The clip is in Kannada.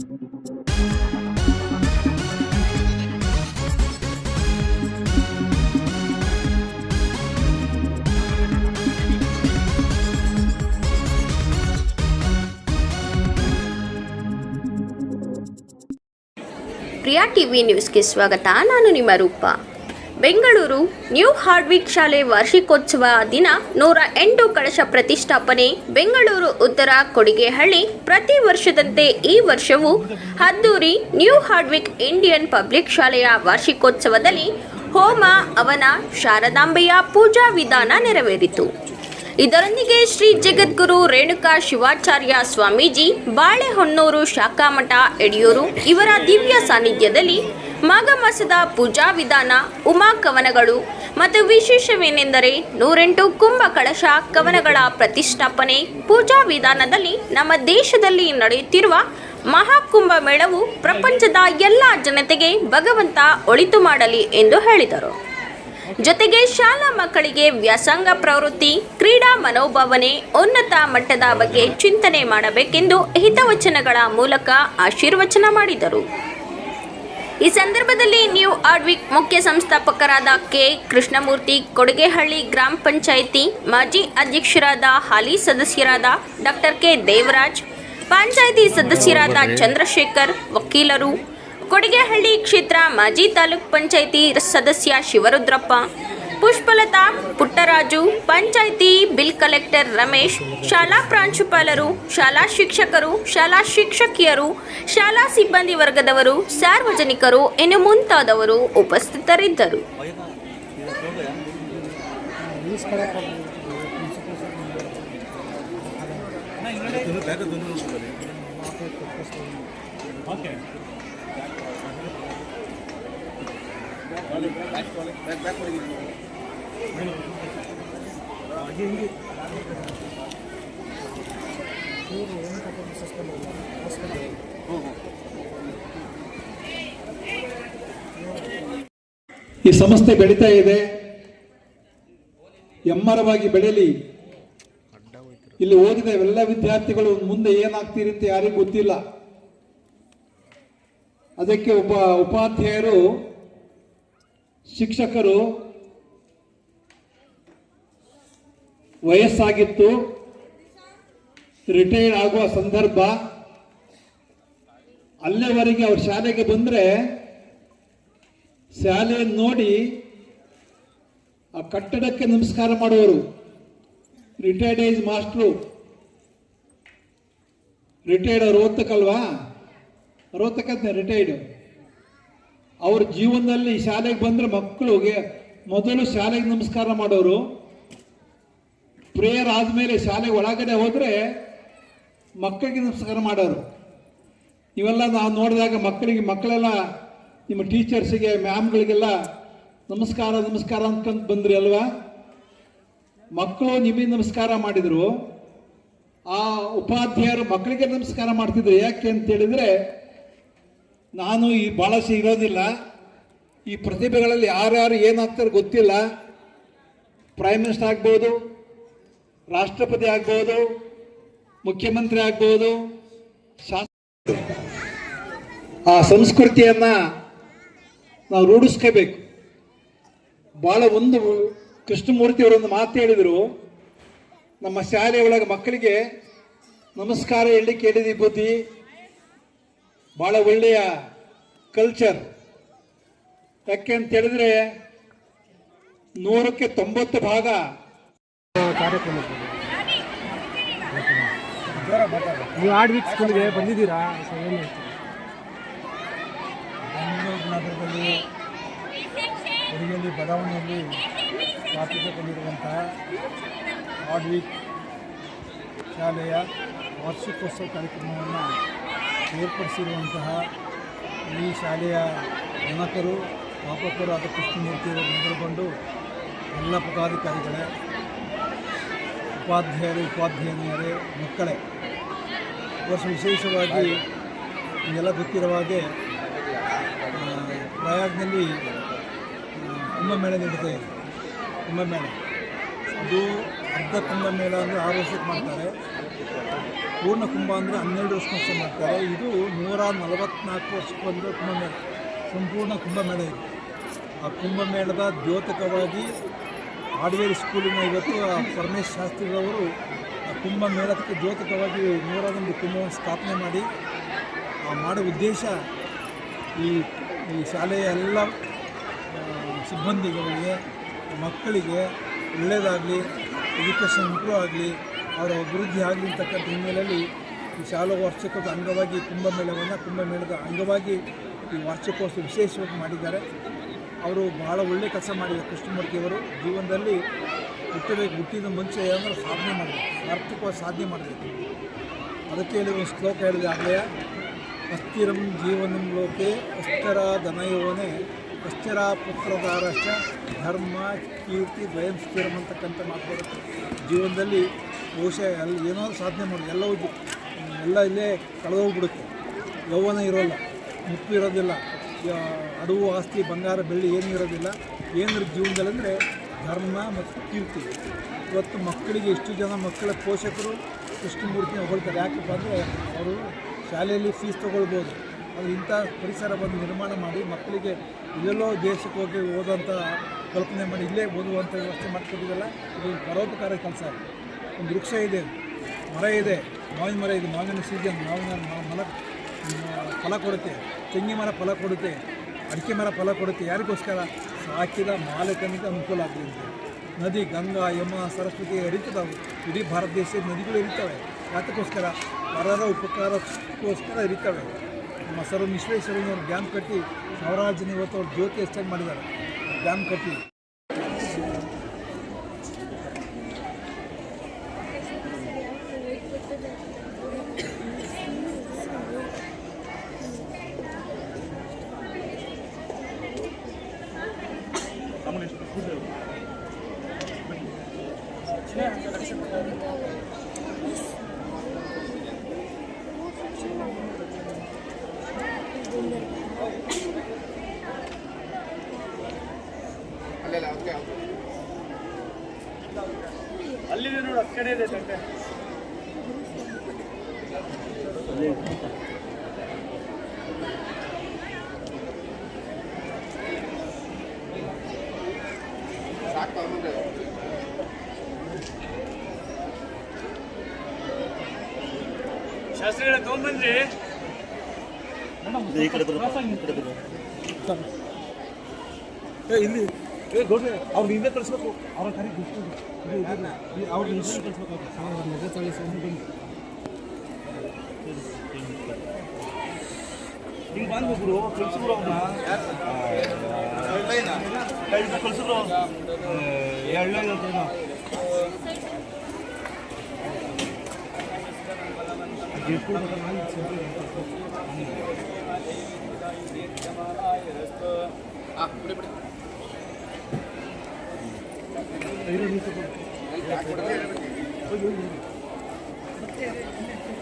ಪ್ರಿಯಾ ಟಿವಿ ನ್ಯೂಸ್ಗೆ ಸ್ವಾಗತ. ನಾನು ನಿಮ್ಮ ರೂಪ. ಬೆಂಗಳೂರು ನ್ಯೂ ಹಾರ್ಡ್ವಿಕ್ ಶಾಲೆ ವಾರ್ಷಿಕೋತ್ಸವ ದಿನ ನೂರ ಎಂಟು ಕಳಶ ಪ್ರತಿಷ್ಠಾಪನೆ, ಬೆಂಗಳೂರು ಉತ್ತರ ಕೊಡಿಗೆಹಳ್ಳಿ. ಪ್ರತಿ ವರ್ಷದಂತೆ ಈ ವರ್ಷವೂ ಹದ್ದೂರಿ ನ್ಯೂ ಹಾರ್ಡ್ವಿಕ್ ಇಂಡಿಯನ್ ಪಬ್ಲಿಕ್ ಶಾಲೆಯ ವಾರ್ಷಿಕೋತ್ಸವದಲ್ಲಿ ಹೋಮ, ಅವನ, ಶಾರದಾಂಬೆಯ ಪೂಜಾ ವಿಧಾನ ನೆರವೇರಿತು. ಇದರೊಂದಿಗೆ ಶ್ರೀ ಜಗದ್ಗುರು ರೇಣುಕಾ ಶಿವಾಚಾರ್ಯ ಸ್ವಾಮೀಜಿ, ಬಾಳೆಹೊನ್ನೂರು ಶಾಖಾಮಠ ಯಡಿಯೂರು ಇವರ ದಿವ್ಯ ಸಾನ್ನಿಧ್ಯದಲ್ಲಿ ಮಾಘ ಮಾಸದ ಪೂಜಾ ವಿಧಾನ, ಉಮಾ ಕವನಗಳು ಮತ್ತು ವಿಶೇಷವೇನೆಂದರೆ ನೂರೆಂಟು ಕುಂಭ ಕಳಶ ಕವನಗಳ ಪ್ರತಿಷ್ಠಾಪನೆ. ಪೂಜಾ ವಿಧಾನದಲ್ಲಿ ನಮ್ಮ ದೇಶದಲ್ಲಿ ನಡೆಯುತ್ತಿರುವ ಮಹಾಕುಂಭ ಮೇಳವು ಪ್ರಪಂಚದ ಎಲ್ಲ ಜನತೆಗೆ ಭಗವಂತ ಒಳಿತು ಮಾಡಲಿ ಎಂದು ಹೇಳಿದರು. ಜೊತೆಗೆ ಶಾಲಾ ಮಕ್ಕಳಿಗೆ ವ್ಯಾಸಂಗ ಪ್ರವೃತ್ತಿ, ಕ್ರೀಡಾ ಮನೋಭಾವನೆ, ಉನ್ನತ ಮಟ್ಟದ ಬಗ್ಗೆ ಚಿಂತನೆ ಮಾಡಬೇಕೆಂದು ಹಿತವಚನಗಳ ಮೂಲಕ ಆಶೀರ್ವಚನ ಮಾಡಿದರು. ಈ ಸಂದರ್ಭದಲ್ಲಿ ನ್ಯೂ ಆಡ್ವಿಕ್ ಮುಖ್ಯ ಸಂಸ್ಥಾಪಕರಾದ ಕೆ. ಕೃಷ್ಣಮೂರ್ತಿ ಕೊಡಗೇಹಳ್ಳಿ ಗ್ರಾಮ ಪಂಚಾಯಿತಿ ಮಾಜಿ ಅಧ್ಯಕ್ಷರಾದ ಹಾಲಿ ಸದಸ್ಯರಾದ ಡಾಕ್ಟರ್ ಕೆ. ದೇವರಾಜ್ ಪಂಚಾಯಿತಿ ಸದಸ್ಯರಾದ ಚಂದ್ರಶೇಖರ್ ವಕೀಲರು ಕೊಡಗೇಹಳ್ಳಿ ಕ್ಷೇತ್ರ ಮಾಜಿ ತಾಲೂಕ್ ಪಂಚಾಯಿತಿ ಸದಸ್ಯ ಶಿವರುದ್ರಪ್ಪ ಪುಷ್ಪಲತಾ, ಪುಟ್ಟರಾಜು, ಪಂಚಾಯಿತಿ, ಬಿಲ್ ಕಲೆಕ್ಟರ್ ರಮೇಶ್, ಶಾಲಾ ಪ್ರಾಂಶುಪಾಲರು, ಶಾಲಾ ಶಿಕ್ಷಕರು, ಶಾಲಾ ಶಿಕ್ಷಕಿಯರು, ಶಾಲಾ ಸಿಬ್ಬಂದಿ ವರ್ಗದವರು, ಸಾರ್ವಜನಿಕರು ಇನ್ನು ಮುಂತಾದವರು ಉಪಸ್ಥಿತರಿದ್ದರು. ಈ ಸಂಸ್ಥೆ ಬೆಳೀತಾ ಇದೆ. ಎಮ್ಮರವಾಗಿ ಬೆಳೆಯಲಿ ಇಲ್ಲಿ ಓದಿದ ಎಲ್ಲ ವಿದ್ಯಾರ್ಥಿಗಳು ಮುಂದೆ ಏನಾಗ್ತೀರಿ ಅಂತ ಯಾರಿಗೂ ಗೊತ್ತಿಲ್ಲ. ಅದಕ್ಕೆ ಒಬ್ಬ ಉಪಾಧ್ಯಾಯರು, ಶಿಕ್ಷಕರು ವಯಸ್ಸಾಗಿತ್ತು. ರಿಟೈರ್ ಆಗುವ ಸಂದರ್ಭ. ಅಲ್ಲಿವರೆಗೆ ಅವ್ರ ಶಾಲೆಗೆ ಬಂದರೆ ಶಾಲೆಯನ್ನು ನೋಡಿ ಆ ಕಟ್ಟಡಕ್ಕೆ ನಮಸ್ಕಾರ ಮಾಡುವರು ರಿಟೈರ್ಡ್ ಏಜ್ ಮಾಸ್ಟ್ರು. ರಿಟೈರ್ಡ್ ಅವ್ರು ಓದ್ತಕ್ಕಲ್ವಾ ಓದ್ತಕ್ಕಂತೆ ರಿಟೈರ್ಡ್. ಅವ್ರ ಜೀವನದಲ್ಲಿ ಶಾಲೆಗೆ ಬಂದರೆ ಮಕ್ಕಳಿಗೆ ಮೊದಲು ಶಾಲೆಗೆ ನಮಸ್ಕಾರ ಮಾಡೋರು. ಪ್ರೇಯರ್ ಆದಮೇಲೆ ಶಾಲೆ ಒಳಗಡೆ ಹೋದರೆ ಮಕ್ಕಳಿಗೆ ನಮಸ್ಕಾರ ಮಾಡೋರು. ಇವೆಲ್ಲ ನಾವು ನೋಡಿದಾಗ ಮಕ್ಕಳಿಗೆ, ಮಕ್ಕಳೆಲ್ಲ ನಿಮ್ಮ ಟೀಚರ್ಸಿಗೆ, ಮ್ಯಾಮ್ಗಳಿಗೆಲ್ಲ ನಮಸ್ಕಾರ ನಮಸ್ಕಾರ ಅಂದ್ಕೊಂಡು ಬಂದ್ರಿ ಅಲ್ವಾ? ಮಕ್ಕಳು ನಿಮಗೆ ನಮಸ್ಕಾರ ಮಾಡಿದ್ರು. ಆ ಉಪಾಧ್ಯಾಯರು ಮಕ್ಕಳಿಗೆ ನಮಸ್ಕಾರ ಮಾಡ್ತಿದ್ರು. ಯಾಕೆ ಅಂತ ಹೇಳಿದ್ರೆ, ನಾನು ಈ ಭಾಳಷ್ಟು ಇರೋದಿಲ್ಲ. ಈ ಪ್ರತಿಭೆಗಳಲ್ಲಿ ಯಾರ್ಯಾರು ಏನಾಗ್ತಾರೆ ಗೊತ್ತಿಲ್ಲ. ಪ್ರೈಮ್ ಮಿನಿಸ್ಟರ್ ಆಗ್ಬೋದು ರಾಷ್ಟ್ರಪತಿ ಆಗ್ಬೋದು, ಮುಖ್ಯಮಂತ್ರಿ ಆಗ್ಬೋದು ಆ ಸಂಸ್ಕೃತಿಯನ್ನ ನಾವು ರೂಢಿಸ್ಕೋಬೇಕು. ಭಾಳ ಒಂದು ಕೃಷ್ಣಮೂರ್ತಿ ಅವರೊಂದು ಮಾತು ಹೇಳಿದರು, ನಮ್ಮ ಶಾಲೆ ಒಳಗೆ ಮಕ್ಕಳಿಗೆ ನಮಸ್ಕಾರ ಹೇಳಿ ಕೇಳಿದಿ ಬುದ್ಧಿ. ಭಾಳ ಒಳ್ಳೆಯ ಕಲ್ಚರ್ ಯಾಕೆ ಅಂತ ಹೇಳಿದ್ರೆ ನೂರಕ್ಕೆ ತೊಂಬತ್ತು ಭಾಗ ನೀವು ಆಡ್ವಿಕ್ ಸ್ಕೂಲ್ಗೆ ಬಂದಿದ್ದೀರಾ ಏನು? ಬೆಂಗಳೂರು ನಗರದಲ್ಲಿ ಹುಡುಗಿಯಲ್ಲಿ ಬಡಾವಣೆಯಲ್ಲಿ ಸ್ಥಾಪಿಸಿಕೊಂಡಿರುವಂಥ ಆಡ್ ವೀಕ್ ಶಾಲೆಯ ವಾರ್ಷಿಕೋತ್ಸವ ಕಾರ್ಯಕ್ರಮವನ್ನು ಏರ್ಪಡಿಸಿರುವಂತಹ ಈ ಶಾಲೆಯ ಜನಕರು ಸ್ಥಾಪಕರು ಆದ ಕೃಷ್ಣಮೂರ್ತಿಯವರು ಮೊದಲುಗೊಂಡು ಎಲ್ಲ ಪದಾಧಿಕಾರಿಗಳೇ ಉಪಾಧ್ಯಾಯರು, ಉಪಾಧ್ಯಾಯಿನಿಯರೇ, ಮಕ್ಕಳೇ. ವರ್ಷ ವಿಶೇಷವಾಗಿ ನಿಮಗೆಲ್ಲ ಗೊತ್ತಿರುವ ಹಾಗೆ ಪ್ರಯಾಗ್ನಲ್ಲಿ ಕುಂಭಮೇಳ ನಡೀತಾ ಇದೆ. ಕುಂಭಮೇಳ. ಅದು ಅರ್ಧ ಕುಂಭಮೇಳ ಅಂದರೆ ಆರು ವರ್ಷಕ್ಕೆ ಮಾಡ್ತಾರೆ. ಪೂರ್ಣ ಕುಂಭ ಅಂದರೆ ಹನ್ನೆರಡು ವರ್ಷ ಮಾಡ್ತಾರೆ. ಇದು ನೂರ ನಲವತ್ತ್ನಾಲ್ಕು ವರ್ಷಕ್ಕೊಂದು ಕುಂಭಮೇಳ. ಸಂಪೂರ್ಣ ಕುಂಭಮೇಳ ಇದೆ. ಆ ಕುಂಭಮೇಳದ ದ್ಯೋತಕವಾಗಿ ಹಾರ್ಡ್ವೇರ್ ಸ್ಕೂಲಿನ ಇವತ್ತು ಪರಮೇಶ್ ಶಾಸ್ತ್ರಿಗಳವರು ಆ ಕುಂಭಮೇಳಕ್ಕೆ ದ್ಯೋತಕವಾಗಿ ನೂರಾದೊಂದು ಕುಂಭವನ್ನು ಸ್ಥಾಪನೆ ಮಾಡಿ, ಆ ಮಾಡೋ ಉದ್ದೇಶ ಈ ಈ ಶಾಲೆಯ ಎಲ್ಲ ಸಿಬ್ಬಂದಿಗಳಿಗೆ, ಮಕ್ಕಳಿಗೆ ಒಳ್ಳೆಯದಾಗಲಿ, ಎಜುಕೇಷನ್ ಇಂಪ್ರೂವ್ ಆಗಲಿ, ಅವರ ಅಭಿವೃದ್ಧಿ ಆಗಲಿ ಅಂತಕ್ಕಂಥ ಹಿನ್ನೆಲೆಯಲ್ಲಿ ಈ ಶಾಲಾ ವಾರ್ಷಿಕೋತ್ಸವದ ಅಂಗವಾಗಿ ಕುಂಭಮೇಳವನ್ನು ಕುಂಭಮೇಳದ ಅಂಗವಾಗಿ ಈ ವಾರ್ಷಿಕೋತ್ಸವ ವಿಶೇಷವಾಗಿ ಮಾಡಿದ್ದಾರೆ. ಅವರು ಬಹಳ ಒಳ್ಳೆ ಕೆಲಸ ಮಾಡಿದ್ದಾರೆ ಕೃಷ್ಣಮೂರ್ತಿಯವರು ಜೀವನದಲ್ಲಿ ಹುಟ್ಟಬೇಕು ಹುಟ್ಟಿದ ಮುಂಚೆ ಏನಾದರೂ ಸಾಧನೆ ಮಾಡಬೇಕು ಆರ್ಥಿಕವಾಗಿ ಸಾಧನೆ ಮಾಡಬೇಕು. ಅದಕ್ಕೆ ಹೇಳಿ ಒಂದು ಶ್ಲೋಕ ಹೇಳಿದೆ, ಆಗಲೇ. ಅಸ್ಥಿರಂ ಜೀವನಂ ಲೋಕೆ ಅಸ್ಥಿರ ಧನಯೋನೆ ಅಸ್ಥಿರ ಪುತ್ರದಾರಶ್ಚ ಧರ್ಮ ಕೀರ್ತಿ ಸ್ವಯಂ ಸ್ಥಿರಂ ಅಂತಕ್ಕಂಥ ಮಾತಾಡುತ್ತೆ ಜೀವನದಲ್ಲಿ ಬಹುಶಃ ಎಲ್ಲ ಏನಾದರೂ ಸಾಧನೆ ಮಾಡೋದು ಎಲ್ಲವೂ ಎಲ್ಲ ಇಲ್ಲೇ ಕಳೆದೋಗ್ಬಿಡುತ್ತೆ. ಯೌವನ ಇರೋಲ್ಲ, ಮುಪ್ಪು ಇರೋದಿಲ್ಲ. ಅಡವು ಆಸ್ತಿ, ಬಂಗಾರ, ಬೆಳ್ಳಿ ಏನೂ ಇರೋದಿಲ್ಲ. ಏನಿರೋ ಜೀವನದಲ್ಲಿ ಅಂದರೆ ಧರ್ಮ ಮತ್ತು ಕೀರ್ತಿ. ಇವತ್ತು ಮಕ್ಕಳಿಗೆ ಎಷ್ಟು ಜನ ಮಕ್ಕಳ ಪೋಷಕರು ಕೃಷ್ಣಮೂರ್ತಿನ ಹೊಗಳ್ತಾರೆ. ಯಾಕಪ್ಪ ಅಂದರೆ ಅವರು ಶಾಲೆಯಲ್ಲಿ ಫೀಸ್ ತೊಗೊಳ್ಬೋದು. ಅದು ಇಂಥ ಪರಿಸರ ಬಂದು ನಿರ್ಮಾಣ ಮಾಡಿ ಮಕ್ಕಳಿಗೆ ಎಲ್ಲೆಲ್ಲೋ ದೇಶಕ್ಕೆ ಹೋಗಿ ಓದೋಂಥ ಕಲ್ಪನೆ ಮಾಡಿ ಇಲ್ಲೇ ಓದುವಂಥ ವ್ಯವಸ್ಥೆ ಮಾಡ್ಕೊಟ್ಟಿದ್ದಲ್ಲ, ಇದು ಪರೋಪಕಾರ ಕೆಲಸ. ಒಂದು ವೃಕ್ಷ ಇದೆ, ಮರ ಇದೆ, ಮಾವಿನ ಮರ ಇದೆ, ಮಾವಿನ ಸೀಸನ್ ಮಾವಿನ ಮರ ಫಲ ಕೊಡುತ್ತೆ. ತೆಂಗಿನ ಮರ ಫಲ ಕೊಡುತ್ತೆ. ಅಡಿಕೆ ಮರ ಫಲ ಕೊಡುತ್ತೆ. ಯಾರಿಗೋಸ್ಕರ? ಸಾಕಿದ ಮಾಲಕನಿಗೆ ಅನುಕೂಲ ಆಗಲಿ ಅಂತ ನದಿ, ಗಂಗಾ, ಯಮ, ಸರಸ್ವತಿ ಹರಿತದವು. ಇಡೀ ಭಾರತ ದೇಶದ ನದಿಗಳು ಇರ್ತವೆ ಯಾತಕ್ಕೋಸ್ಕರ? ಪರರ ಉಪಕಾರಕ್ಕೋಸ್ಕರ ಇರುತ್ತವೆ. ನಮ್ಮ ಸರ್ ವಿಶ್ವೇಶ್ವರಯ್ಯನವರು ಡ್ಯಾಮ್ ಕಟ್ಟಿ ಸಾವಿರಾರು ಜನ ಇವತ್ತು ಅವ್ರು ಜ್ಯೋತಿ ಹೆಚ್ಚಾಗಿ ಮಾಡಿದ್ದಾರೆ. ಡ್ಯಾಮ್ ಕಟ್ಟಿ. ಶಾಸ್ತ್ರಿಗಳ ತೊಗೊಂಬಂದ್ರಿ ಏ ಇಲ್ಲಿ ಏ ಗೌಡ್ರೆ ಅವ್ರು ಹಿಂದೆ ಕಳಿಸ್ಬೇಕು ಕಡೆ ಕಡೆ ಇದು ಇದಿಲ್ಲ. ಈ ಅವ್ರ ಹಿಂದೆ ಕಳಿಸ್ಬೇಕು ಅವ್ರು. ಅವ್ರ ಸರ್, ಬನ್ನಿ. ಹಿಂಗ್ ಬಂದ್ಬಿಟ್ರು ಕಳ್ಸಿಬ್ರು ಅವ್ನ ಕಳ್ಸಿಬ್ರು ಎಳ್ಳೆ ಏನೋ ಐದು ನಿಮಿಷ ಕೊಡು. ಹೋಗಿ, Thank you.